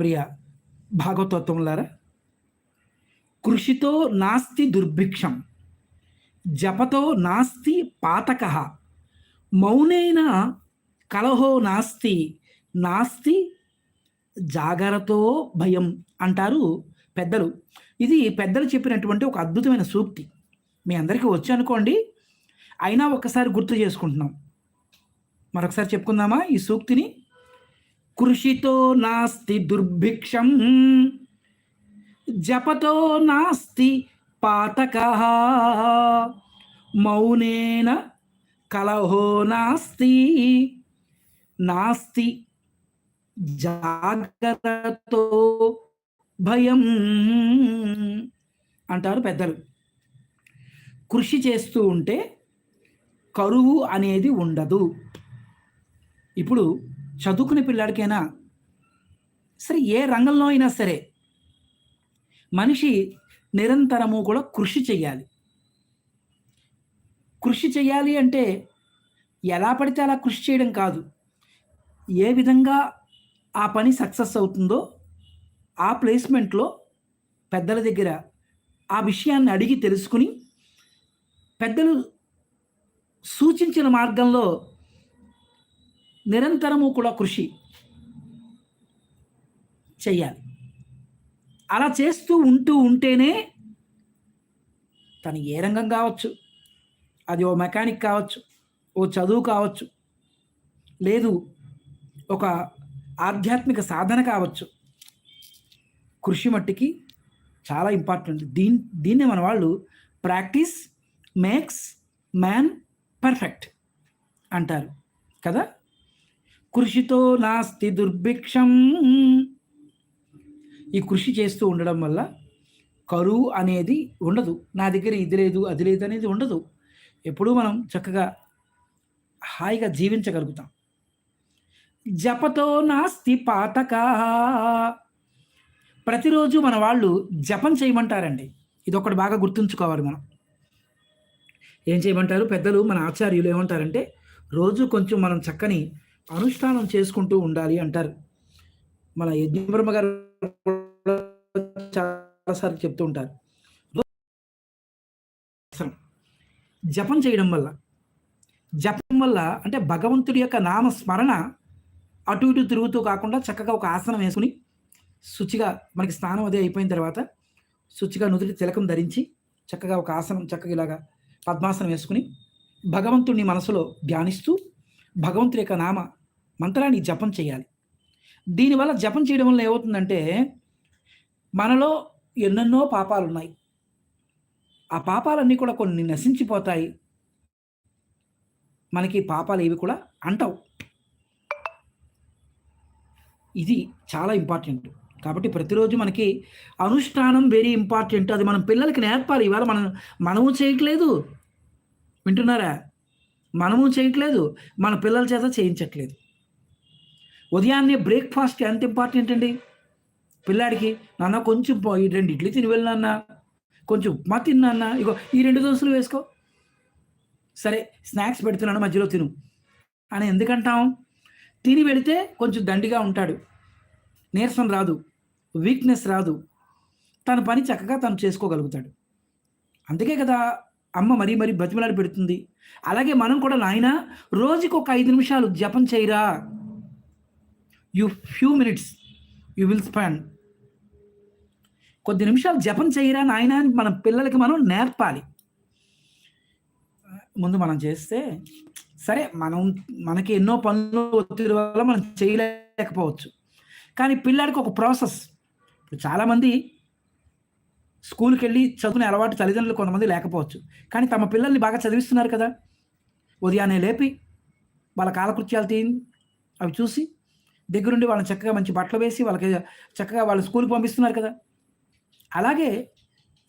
ప్రియ భాగవతత్వములారా కృషితో నాస్తి దుర్భిక్షం జపతో నాస్తి పాతక మౌనైన కలహో నాస్తి నాస్తి జాగరతో భయం అంటారు పెద్దలు. ఇది పెద్దలు చెప్పినటువంటి ఒక అద్భుతమైన సూక్తి. మీ అందరికీ వచ్చి అనుకోండి అయినా ఒకసారి గుర్తు చేసుకుంటున్నాం. మరొకసారి చెప్పుకుందామా ఈ సూక్తిని? కృషితో నాస్తి దుర్భిక్షం జపతో నాస్తి పాతక మౌనేన కలహో నాస్తి నాస్తి జాగ్రత్తతో భయం అంటారు పెద్దలు. కృషి చేస్తూ ఉంటే కరువు అనేది ఉండదు. ఇప్పుడు చదువుకునే పిల్లాడికైనా సరే ఏ రంగంలో అయినా సరే మనిషి నిరంతరము కూడా కృషి చేయాలి కృషి చేయాలి అంటే ఎలా పడితే అలా కృషి చేయడం కాదు. ఏ విధంగా ఆ పని సక్సెస్ అవుతుందో ఆ ప్లేస్మెంట్లో పెద్దల దగ్గర ఆ విషయాన్ని అడిగి తెలుసుకుని పెద్దలు సూచించిన మార్గంలో నిరంతరము కూడా కృషి చెయ్యాలి. అలా చేస్తూ ఉంటూ ఉంటేనే తను ఏ రంగం కావచ్చు అది ఓ మెకానిక్ కావచ్చు ఓ చదువు కావచ్చు లేదు ఒక ఆధ్యాత్మిక సాధన కావచ్చు కృషి మట్టికి చాలా ఇంపార్టెంట్ దీన్ దీన్నే మన వాళ్ళు ప్రాక్టీస్ మేక్స్ మ్యాన్ పర్ఫెక్ట్ అంటారు కదా? కృషితో నాస్తి దుర్భిక్షం. ఈ కృషి చేస్తూ ఉండడం వల్ల కరువు అనేది ఉండదు. నా దగ్గర ఇది లేదు అది లేదు అనేది ఉండదు. ఎప్పుడూ మనం చక్కగా హాయిగా జీవించగలుగుతాం. జపతో నాస్తి పాతక. ప్రతిరోజు మన వాళ్ళు జపం చేయమంటారండి. ఇది ఒకటి బాగా గుర్తుంచుకోవాలి మనం. ఏం చేయమంటారు? పెద్దలు మన ఆచార్యులు ఏమంటారంటే రోజు కొంచెం మనం చక్కని అనుష్ఠానం చేసుకుంటూ ఉండాలి అంటారు. మన యజ్ఞబ్రహ్మ గారు చాలాసార్లు చెప్తూ ఉంటారు. జపం చేయడం వల్ల జపం వల్ల అంటే భగవంతుడి యొక్క నామ స్మరణ అటు ఇటు తిరుగుతూ కాకుండా చక్కగా ఒక ఆసనం వేసుకుని శుచిగా మనకి స్నానం అదే అయిపోయిన తర్వాత శుచిగా నుదుటి తిలకం ధరించి చక్కగా ఒక ఆసనం చక్కగా ఇలాగా పద్మాసనం వేసుకుని భగవంతుడిని మనసులో ధ్యానిస్తూ భగవంతుడి యొక్క నామ మంత్రాన్ని జపం చేయాలి. దీనివల్ల జపం చేయడం వల్ల ఏమవుతుందంటే మనలో ఎన్నెన్నో పాపాలు ఉన్నాయి ఆ పాపాలన్నీ కూడా కొన్ని నశించిపోతాయి. మనకి పాపాలు ఏవి కూడా అంటావు. ఇది చాలా ఇంపార్టెంట్. కాబట్టి ప్రతిరోజు మనకి అనుష్ఠానం వెరీ ఇంపార్టెంట్ అది మనం పిల్లలకి నేర్పాలి. ఇవాళ మనం మనము చేయట్లేదు. వింటున్నారా? మనము చేయట్లేదు. మన పిల్లల చేత చేయించట్లేదు. ఉదయాన్నే బ్రేక్ఫాస్ట్ ఎంత ఇంపార్టెంట్ అండి? పిల్లాడికి నాన్న కొంచెం ఈ రెండు ఇడ్లీ తిని వెళ్ళినా కొంచెం ఉప్మా తిన్నాన్న ఇగో ఈ రెండు దోశలు వేసుకో. సరే స్నాక్స్ పెడుతున్నాను మధ్యలో తిను. అని ఎందుకంటాం? తిని వెళితే కొంచెం దండిగా ఉంటాడు. నీరసం రాదు. వీక్నెస్ రాదు. తన పని చక్కగా తను చేసుకోగలుగుతాడు. అందుకే కదా అమ్మ మరీ మరీ బతిమలాడి పెడుతుంది. అలాగే మనం కూడా నాయన రోజుకి ఒక ఐదు నిమిషాలు జపం చేయరా? You few minutes you will spend. కొద్ది నిమిషాలు జపం చేయరా నాయన అని మన పిల్లలకి మనం నేర్పాలి. ముందు మనం చేస్తే సరే మనం మనకి ఎన్నో పనులు ఒత్తిడి వల్ల మనం చేయలేకపోవచ్చు. కానీ పిల్లాడికి ఒక ప్రాసెస్. ఇప్పుడు చాలామంది స్కూల్కి వెళ్ళి చదువుకునే అలవాటు తల్లిదండ్రులు కొంతమంది లేకపోవచ్చు. కానీ తమ పిల్లల్ని బాగా చదివిస్తున్నారు కదా. ఉదయాన్నే లేపి వాళ్ళ కాలకృత్యాలు తీ అవి చూసి దగ్గరుండి వాళ్ళని చక్కగా మంచి బట్టలు వేసి వాళ్ళకి చక్కగా వాళ్ళ స్కూల్కి పంపిస్తున్నారు కదా. అలాగే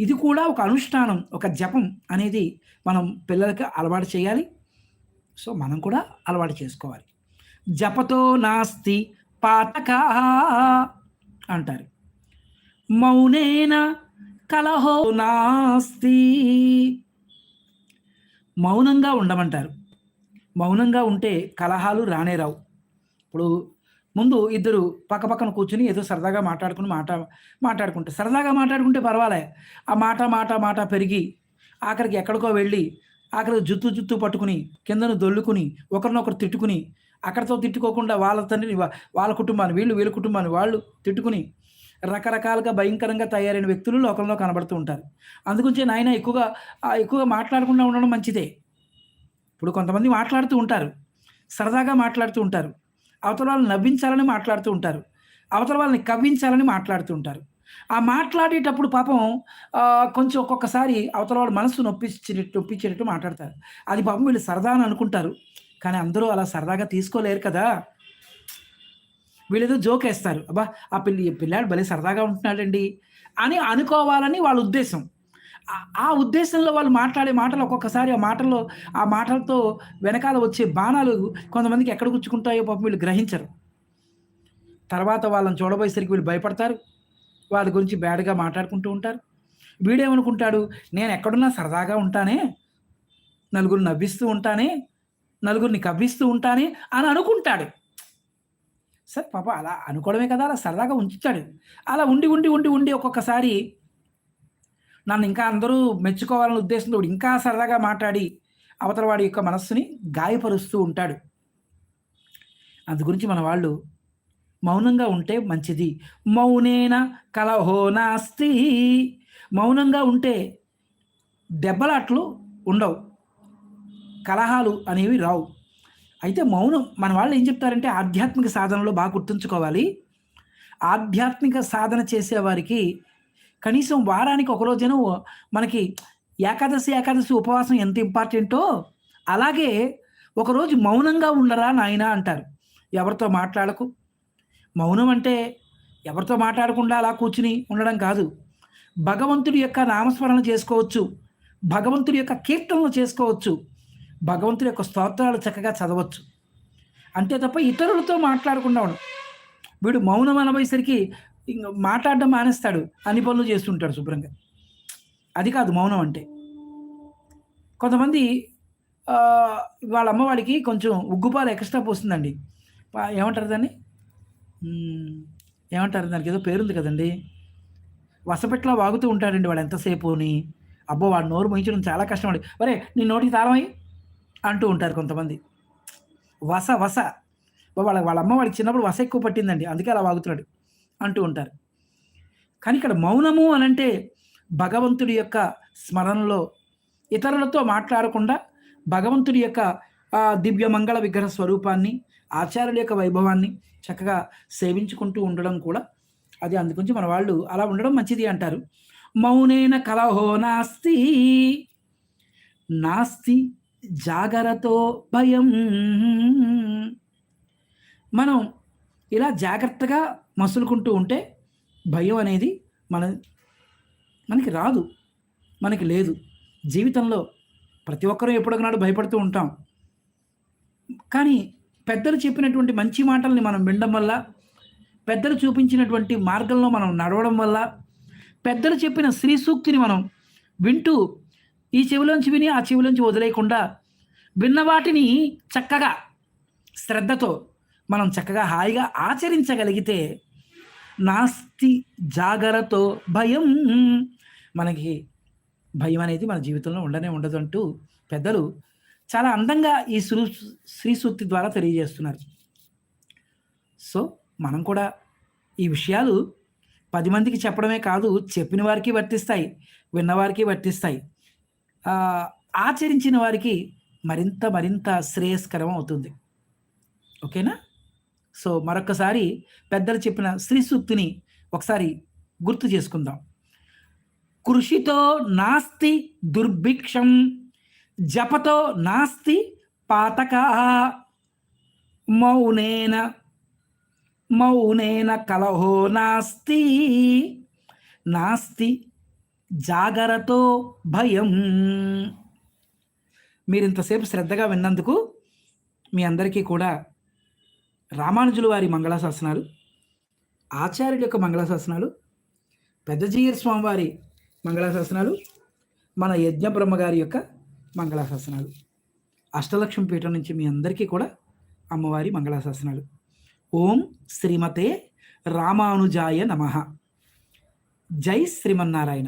ఇది కూడా ఒక అనుష్ఠానం ఒక జపం అనేది మనం పిల్లలకి అలవాటు చేయాలి. సో మనం కూడా అలవాటు చేసుకోవాలి. జపతో నాస్తి పాతక అంటారు. మౌనేన కలహో నాస్తి. మౌనంగా ఉండమంటారు. మౌనంగా ఉంటే కలహాలు రానే రావు. ఇప్పుడు ముందు ఇద్దరు పక్క పక్కన కూర్చుని ఏదో సరదాగా మాట్లాడుకుని మాట మాట్లాడుకుంటే సరదాగా మాట్లాడుకుంటే పర్వాలే. ఆ మాట మాట మాట పెరిగి ఆఖరికి ఎక్కడికో వెళ్ళి ఆఖరికి జుత్తు జుత్తు పట్టుకుని కిందను దొల్లుకుని ఒకరినొకరు తిట్టుకుని అక్కడితో తిట్టుకోకుండా వాళ్ళ తండ్రిని వాళ్ళ కుటుంబాన్ని వీళ్ళు వీళ్ళ కుటుంబాన్ని వాళ్ళు తిట్టుకుని రకరకాలుగా భయంకరంగా తయారైన వ్యక్తులు లోకంలో కనబడుతూ ఉంటారు. అందుగురించి నాయన ఎక్కువగా ఎక్కువగా మాట్లాడకుండా ఉండడం మంచిదే. ఇప్పుడు కొంతమంది మాట్లాడుతూ ఉంటారు. సరదాగా మాట్లాడుతూ ఉంటారు. అవతల వాళ్ళని నవ్వించాలని మాట్లాడుతూ ఉంటారు. అవతల వాళ్ళని కవ్వించాలని మాట్లాడుతూ ఉంటారు. ఆ మాట్లాడేటప్పుడు పాపం కొంచెం ఒక్కొక్కసారి అవతల వాళ్ళ మనసు నొప్పించినట్టు నొప్పించేటట్టు మాట్లాడతారు. అది పాపం వీళ్ళు సరదా అని అనుకుంటారు. కానీ అందరూ అలా సరదాగా తీసుకోలేరు కదా. వీళ్ళేదో జోక్ వేస్తారు. అబ్బా ఆ పిల్లి పిల్లాడు భలే సరదాగా ఉంటున్నాడండి అని అనుకోవాలని వాళ్ళ ఉద్దేశం. ఆ- ఉద్దేశంలో వాళ్ళు మాట్లాడే మాటలు ఒక్కొక్కసారి ఆ మాటల్లో ఆ మాటలతో వెనకాల వచ్చే బాణాలు కొంతమందికి ఎక్కడ గుచ్చుకుంటాయో పాపం వీళ్ళు గ్రహించరు. తర్వాత వాళ్ళని చూడబోయేసరికి వీళ్ళు భయపడతారు. వాళ్ళ గురించి బ్యాడ్గా మాట్లాడుకుంటూ ఉంటారు. వీడేమనుకుంటాడు? నేను ఎక్కడున్నా సరదాగా ఉంటానే? నలుగురు నవ్విస్తూ ఉంటానే? నలుగురిని కవ్విస్తూ ఉంటానే? అని అనుకుంటాడు. సరే పాప అలా అనుకోవడమే కదా అలా సరదాగా ఉంచుతాడు. అలా ఉండి ఉండి ఉండి ఉండి ఒక్కొక్కసారి నన్ను ఇంకా అందరూ మెచ్చుకోవాలనే ఉద్దేశంతో ఇంకా సరదాగా మాట్లాడి అవతల వాడి యొక్క మనస్సుని గాయపరుస్తూ ఉంటాడు. అందు గురించి మన వాళ్ళు మౌనంగా ఉంటే మంచిది. మౌనేన కలహో నాస్తి. మౌనంగా ఉంటే దెబ్బలాట్లు ఉండవు. కలహాలు అనేవి రావు. అయితే మౌనం మన వాళ్ళు ఏం చెప్తారంటే ఆధ్యాత్మిక సాధనలో బాగా గుర్తుంచుకోవాలి. ఆధ్యాత్మిక సాధన చేసేవారికి కనీసం వారానికి ఒక మనకి ఏకాదశి ఏకాదశి ఉపవాసం ఎంత ఇంపార్టెంటో అలాగే ఒకరోజు మౌనంగా ఉండరా నాయనా అంటారు. ఎవరితో మాట్లాడకు? మౌనం అంటే ఎవరితో మాట్లాడకుండా అలా కూర్చుని ఉండడం కాదు. భగవంతుడి యొక్క నామస్మరణ చేసుకోవచ్చు. భగవంతుడి యొక్క కీర్తనలు చేసుకోవచ్చు. భగవంతుడి యొక్క స్తోత్రాలు చక్కగా చదవచ్చు. అంతే తప్ప ఇతరులతో మాట్లాడకుండా వీడు మౌనం అనబోయేసరికి ఇంక మాట్లాడడం మానేస్తాడు. అన్ని పనులు చేస్తుంటాడు శుభ్రంగా. అది కాదు మౌనం అంటే. కొంతమంది వాళ్ళ అమ్మవాడికి కొంచెం ఉగ్గుపాలు ఎక్స్ట్రా పోస్తుందండి. ఏమంటారు దాన్ని? ఏమంటారు దానికి? ఏదో పేరుంది కదండి. వసపెట్లా వాగుతూ ఉంటాడండి వాడు ఎంతసేపుని అబ్బో వాడు నోరు మోయించడం చాలా కష్టం అండి. ఒరే నీ నోటికి తాళమై అంటూ ఉంటారు కొంతమంది. వస వస. వాళ్ళ వాళ్ళ అమ్మ వాడికి చిన్నప్పుడు వస ఎక్కువ పట్టిందండి. అందుకే అలా వాగుతున్నాడు. అంటూ ఉంటారు. కానీ ఇక్కడ మౌనము అనంటే భగవంతుడి యొక్క స్మరణలో ఇతరులతో మాట్లాడకుండా భగవంతుడి యొక్క దివ్య మంగళ విగ్రహ స్వరూపాన్ని ఆచార్యుల యొక్క వైభవాన్ని చక్కగా సేవించుకుంటూ ఉండడం కూడా అది అందుగురించి మన వాళ్ళు అలా ఉండడం మంచిది అంటారు. మౌనేన కలహో నాస్తి నాస్తి జాగరతో భయం. మనం ఇలా జాగ్రత్తగా మసులుకుంటూ ఉంటే భయం అనేది మన మనకి రాదు మనకి లేదు. జీవితంలో ప్రతి ఒక్కరూ ఎప్పుడొకనాడు భయపడుతూ ఉంటాం. కానీ పెద్దలు చెప్పినటువంటి మంచి మాటల్ని మనం వినడం వల్ల పెద్దలు చూపించినటువంటి మార్గంలో మనం నడవడం వల్ల పెద్దలు చెప్పిన శ్రీ సూక్తిని మనం వింటూ ఈ చెవిలోంచి విని ఆ చెవిలోంచి వదిలేయకుండా విన్న వాటిని చక్కగా శ్రద్ధతో మనం చక్కగా హాయిగా ఆచరించగలిగితే నాస్తి జాగరతో భయం. మనకి భయం అనేది మన జీవితంలో ఉండనే ఉండదు అంటూ పెద్దలు చాలా అందంగా ఈ శ్రీ శ్రీ సూక్తి ద్వారా తెలియజేస్తున్నారు. సో మనం కూడా ఈ విషయాలు పది మందికి చెప్పడమే కాదు చెప్పిన వారికి వర్తిస్తాయి విన్నవారికి వర్తిస్తాయి. ఆచరించిన వారికి మరింత మరింత శ్రేయస్కరం అవుతుంది. ఓకేనా? సో మరొకసారి పెద్దలు చెప్పిన శ్రీ సూక్తిని ఒకసారి గుర్తు చేసుకుందాం. కృషితో నాస్తి దుర్భిక్షం జపతో నాస్తి పాతక మౌనేన మౌనేన కలహో నాస్తి నాస్తి జాగరతో భయం. మీరు ఇంతసేపు శ్రద్ధగా విన్నందుకు మీ అందరికీ కూడా రామానుజుల వారి మంగళాశాసనాలు ఆచార్యుల యొక్క మంగళాశాసనాలు పెద్దజీయర్ స్వామి వారి మంగళాశాసనాలు మన యజ్ఞబ్రహ్మ గారి యొక్క మంగళాశాసనాలు. అష్టలక్ష్మి పీఠం నుంచి మీ అందరికీ కూడా అమ్మవారి మంగళాశాసనాలు. ఓం శ్రీమతే రామానుజాయ నమ. జై శ్రీమన్నారాయణ.